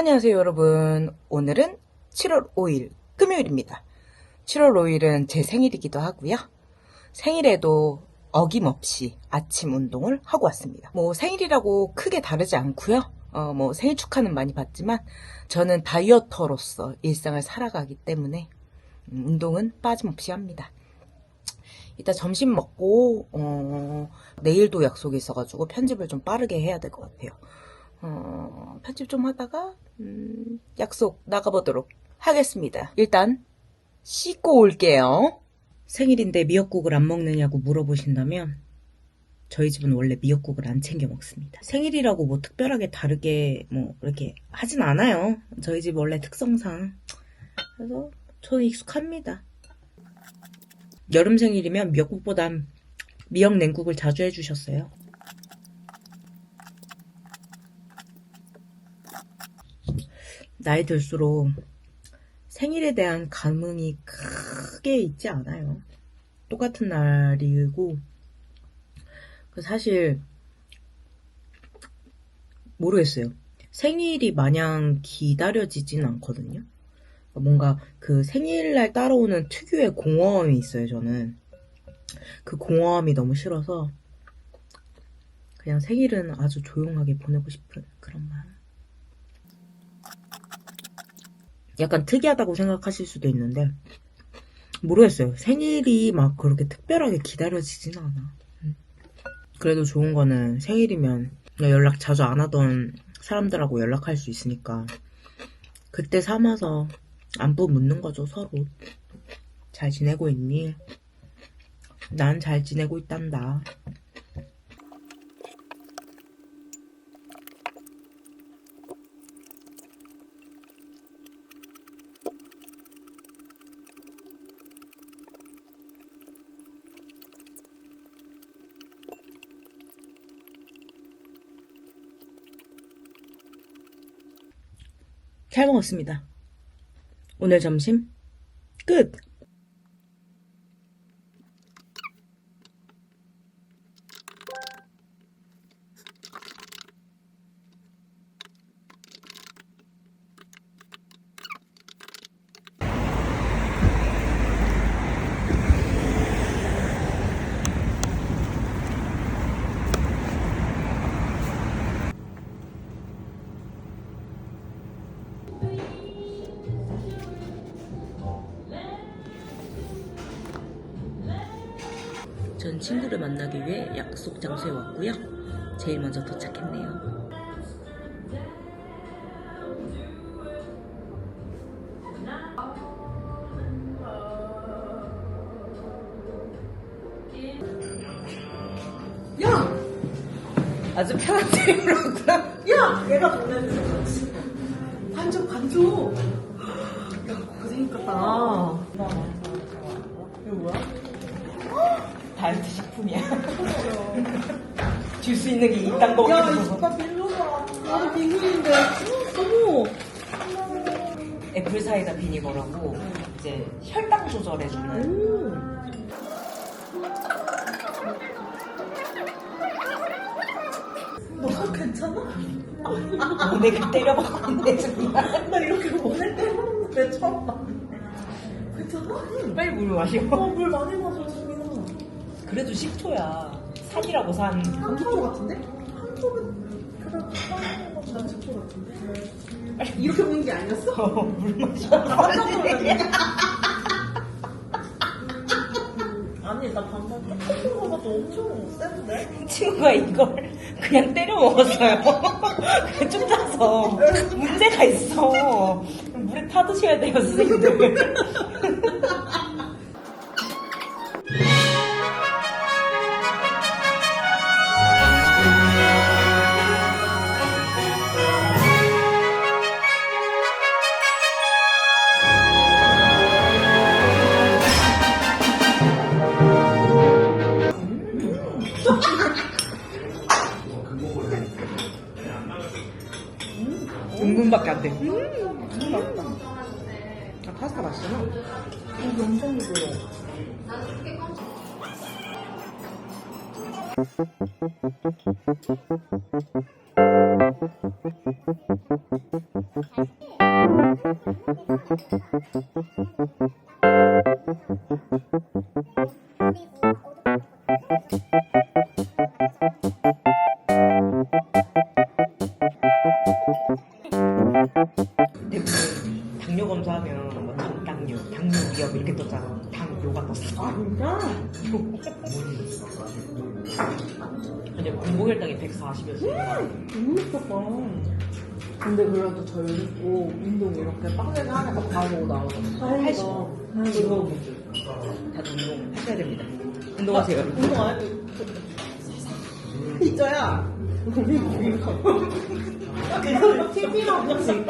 안녕하세요 여러분. 오늘은 7월 5일 금요일입니다. 7월 5일은 제 생일이기도 하고요. 생일에도 어김없이 아침 운동을 하고 왔습니다. 뭐 생일이라고 크게 다르지 않고요. 어, 뭐 생일 축하는 많이 받지만 저는 다이어터로서 일상을 살아가기 때문에 음, 운동은 빠짐없이 합니다. 이따 점심 먹고 어, 내일도 약속이 있어가지고 편집을 좀 빠르게 해야 될 것 같아요 어, 편집 좀 하다가 음, 약속 나가보도록 하겠습니다. 일단 씻고 올게요. 생일인데 미역국을 안 먹느냐고 물어보신다면 저희 집은 원래 미역국을 안 챙겨 먹습니다. 생일이라고 뭐 특별하게 다르게 뭐 이렇게 하진 않아요. 저희 집 원래 특성상 그래서 저는 익숙합니다. 여름 생일이면 미역국보단 미역 냉국을 자주 해주셨어요. 나이 들수록 생일에 대한 감흥이 크게 있지 않아요. 똑같은 날이고, 그 사실, 모르겠어요. 생일이 마냥 기다려지진 않거든요. 뭔가 그 생일날 따라오는 특유의 공허함이 있어요, 저는. 그 공허함이 너무 싫어서, 그냥 생일은 아주 조용하게 보내고 싶은 그런 마음. 약간 특이하다고 생각하실 수도 있는데 모르겠어요. 생일이 막 그렇게 특별하게 기다려지진 않아. 음. 그래도 좋은 거는 생일이면 연락 자주 안 하던 사람들하고 연락할 수 있으니까 그때 삼아서 안부 묻는 거죠 서로. 잘 지내고 있니? 난 잘 지내고 있단다. 잘 먹었습니다. 오늘 점심 끝. 전 친구를 만나기 위해 약속 장소에 왔고요. 제일 먼저 도착했네요. 야! 아주 편한 테이블이구나. 야! 얘가 보내주셨어. 반쪽, 반쪽. 야, 고생했겠다. 이거 뭐야? 다이어트 식품이야. 줄 수 있는 게 있단 거 야, 같아서. 이거 빌려봐. 나도 비밀인데. 어머. 애플 사이다 비니거라고 이제 혈당 조절해주는 음. 너 괜찮아? 내가 때려박았는데 정말 나 이렇게 오늘 때문에 처음 봤네. 괜찮아? 빨리 물 마셔. 어, 물 많이 마셔. 그래도 10초야. 산이라고 산. 한초 같은데? 한 초는 그래도 하는 것보다 10초 같은데? 이렇게 보는 게 아니었어? 어, 물 마셔. 깜짝 놀랐네. 아니, 나 방금 조금 먹어도 엄청 센데? 친구가 이걸 그냥 때려 먹었어요. 좀 짜서 문제가 있어. 물에 타드셔야 돼요, 선생님들. Thank you. 140이었어. 너무 예뻤다 근데 그래도 저 읽고 운동 이렇게 빡세게 하니까 바로 나오잖아 80. 이거 다들 운동 하셔야 됩니다. 운동하세요. 운동 안 해도 있죠야 우리 이거 그걸 TV로 보지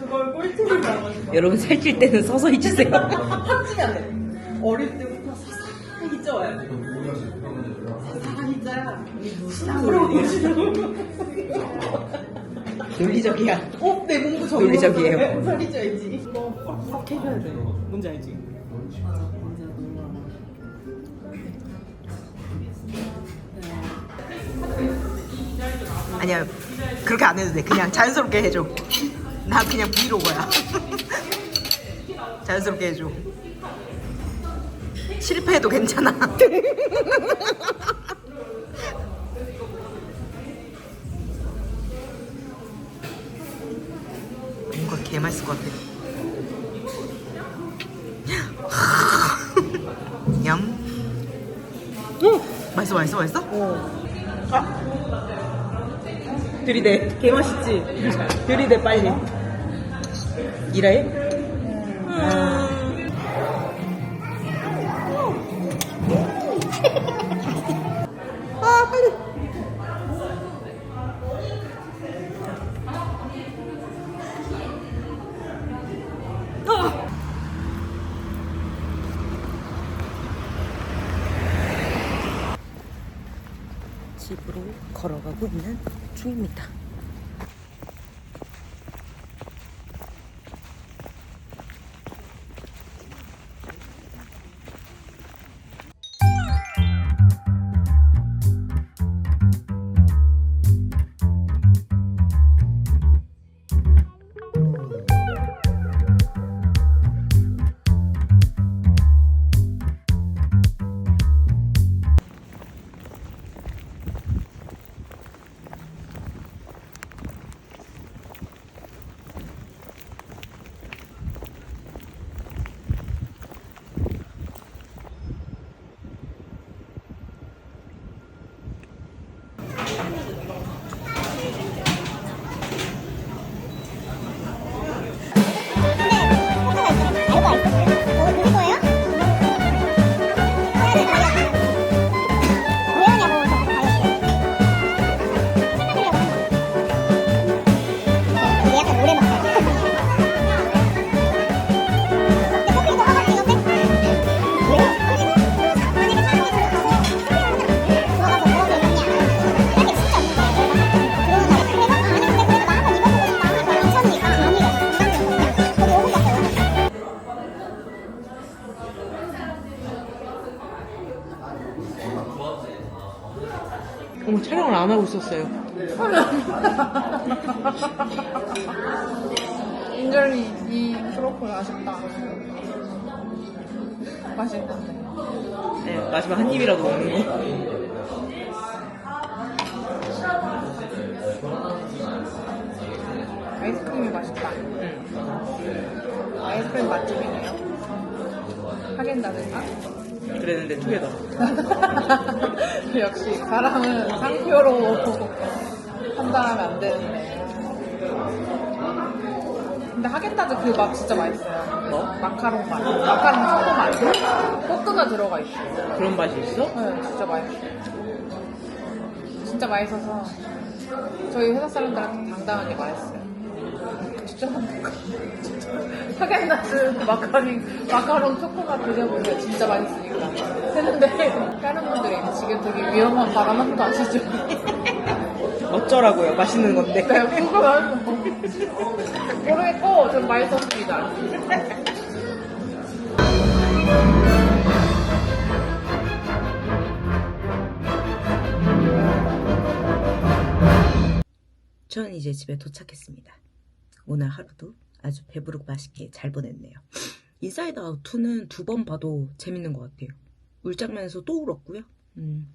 그걸 꿀팁을 나가지고 여러분 살찔 때는 서서히 찌세요. 합치면 돼 어릴 때부터 사사하게 잊어야 돼 사사하게 잊어야 앞으로 논리적이야. 어? 내 몸도 저 논리적이에요. 살이 쪄야지 꽉꽉 해줘야 돼 뭔지 알지? 아니야 그렇게 안 해도 돼. 그냥 자연스럽게 해줘. 나 그냥 브이로그야. 자연스럽게 해줘. 실패해도 괜찮아. 개 맛있을 것 같아. 냠. 맛있어 맛있어 맛있어? 들이대. 개 맛있지? 들이대 빨리. 일해? 집으로 걸어가고 있는 중입니다. 어머 촬영을 안 하고 있었어요. 인절미 이 트러플 아쉽다 맛있는데 네, 마지막 한 입이라도 먹는 거. 아이스크림이 맛있다 응. 아이스크림 맛집이네요 하겐다즈인가? 그랬는데 투게더. 역시 사람은 상표로 판단하면 안 되는데 근데 하겐다즈 그맛 진짜 맛있어요 뭐? 마카롱 맛 마카롱 초코 맛 코크가 들어가 있어요 그런 맛이 있어? 네, 진짜 맛있어요. 진짜 맛있어서 저희 회사 사람들한테 당당하게 말했어요. 추천합니다. 하겐다즈 마카롱, 마카롱 초코가 드셔보세요. 진짜 맛있으니까. 했는데 다른 분들이 지금 되게 위험한 발언한 거 아시죠? 어쩌라고요? 맛있는 건데. 네, 궁금해서 모르겠고 좀 맛있었습니다. 저는 이제 집에 도착했습니다. 오늘 하루도 아주 배부르고 맛있게 잘 보냈네요. 인사이드 아웃 2는 두 번 봐도 재밌는 것 같아요. 울장면에서 또 울었고요. 음,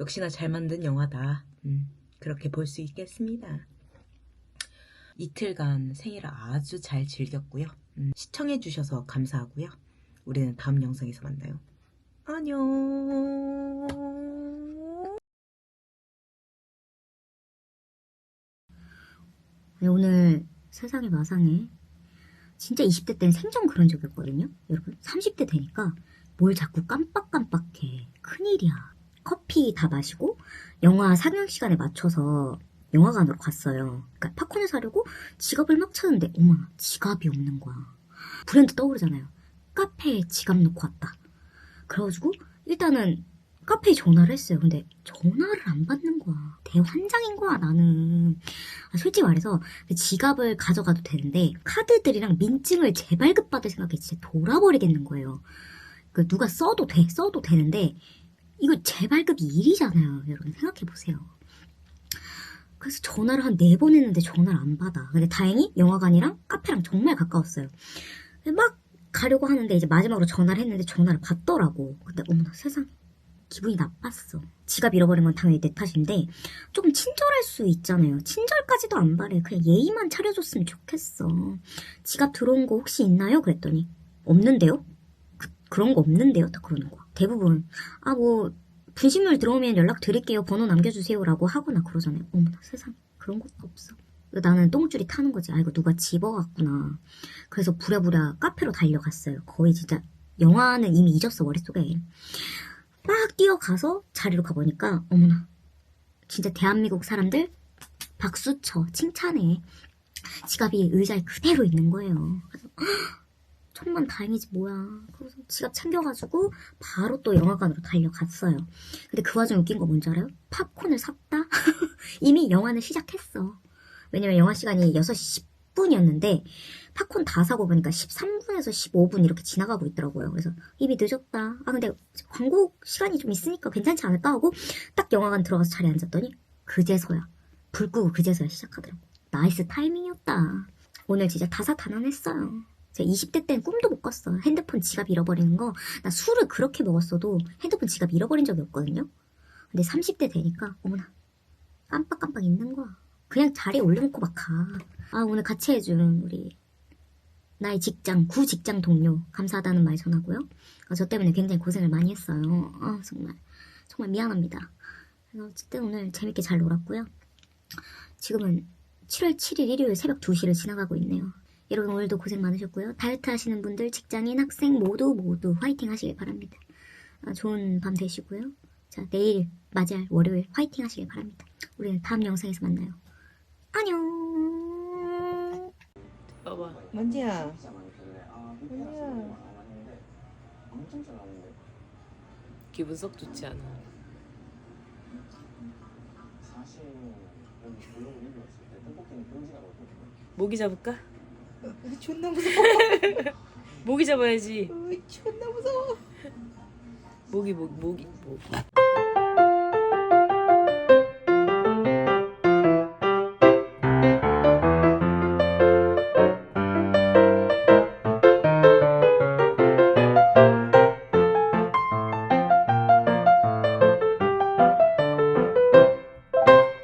역시나 잘 만든 영화다. 음, 그렇게 볼 수 있겠습니다. 이틀간 생일을 아주 잘 즐겼고요. 음, 시청해주셔서 감사하고요. 우리는 다음 영상에서 만나요. 안녕. 아니, 오늘 세상에 마상에 진짜 20대 때는 생전 그런 적이었거든요. 여러분 30대 되니까 뭘 자꾸 깜빡깜빡해. 큰일이야. 커피 다 마시고 영화 상영 시간에 맞춰서 영화관으로 갔어요. 그러니까 팝콘을 사려고 지갑을 막 찾는데 어머나 지갑이 없는 거야. 불현듯 떠오르잖아요. 카페에 지갑 놓고 왔다. 그래가지고 일단은 카페에 전화를 했어요. 근데 전화를 안 받는 거야. 대환장인 거야 나는. 아, 솔직히 말해서 그 지갑을 가져가도 되는데 카드들이랑 민증을 재발급받을 생각에 진짜 돌아버리겠는 거예요. 그 누가 써도 돼, 써도 되는데 이거 재발급이 일이잖아요. 여러분 생각해 보세요. 그래서 전화를 한 네 번 했는데 전화를 안 받아. 근데 다행히 영화관이랑 카페랑 정말 가까웠어요. 막 가려고 하는데 이제 마지막으로 전화를 했는데 전화를 받더라고. 근데 어머나 세상 기분이 나빴어. 지갑 잃어버린 건 당연히 내 탓인데 조금 친절할 수 있잖아요. 친절까지도 안 바래. 그냥 예의만 차려줬으면 좋겠어. 지갑 들어온 거 혹시 있나요? 그랬더니 없는데요? 그, 그런 거 없는데요? 다 그러는 거야. 대부분 아 뭐 분실물 들어오면 연락 드릴게요. 번호 남겨주세요라고 하거나 그러잖아요. 어머나 세상 그런 것도 없어. 나는 똥줄이 타는 거지. 아 이거 누가 집어갔구나. 그래서 부랴부랴 카페로 달려갔어요. 거의 진짜 영화는 이미 잊었어 머릿속에. 막 뛰어가서 자리로 가보니까 어머나 진짜 대한민국 사람들 박수 쳐 칭찬해 지갑이 의자에 그대로 있는 거예요 그래서 헉, 천만 다행이지 뭐야 그래서 지갑 챙겨가지고 바로 또 영화관으로 달려갔어요 근데 그 와중에 웃긴 거 뭔지 알아요? 팝콘을 샀다? 이미 영화는 시작했어 왜냐면 영화 시간이 6시 10분이었는데 팝콘 다 사고 보니까 13분에서 15분 이렇게 지나가고 있더라고요. 그래서 입이 늦었다. 아 근데 광고 시간이 좀 있으니까 괜찮지 않을까 하고 딱 영화관 들어가서 자리에 앉았더니 그제서야 불 끄고 그제서야 시작하더라고. 나이스 타이밍이었다. 오늘 진짜 다사다난했어요. 제가 20대 때는 꿈도 못 꿨어. 핸드폰 지갑 잃어버리는 거. 나 술을 그렇게 먹었어도 핸드폰 지갑 잃어버린 적이 없거든요. 근데 30대 되니까 어머나 깜빡깜빡 있는 거야. 그냥 자리에 올려놓고 막 가. 아 오늘 같이 해준 우리 나의 직장, 구 직장 동료 감사하다는 말 전하고요. 아, 저 때문에 굉장히 고생을 많이 했어요. 아, 정말 정말 미안합니다. 어쨌든 오늘 재밌게 잘 놀았고요. 지금은 7월 7일 일요일 새벽 2시를 지나가고 있네요. 여러분 오늘도 고생 많으셨고요. 다이어트 하시는 분들, 직장인, 학생 모두 모두 화이팅 하시길 바랍니다. 아, 좋은 밤 되시고요. 자, 내일 맞이할 월요일 화이팅 하시길 바랍니다. 우리는 다음 영상에서 만나요. 안녕. 봐봐. 먼지야. 뭐야. 기분 썩 좋지 않아. 모기 잡을까? 존나 무서워. 모기 잡아야지. 존나 무서워. 모기 모기 모기 모기.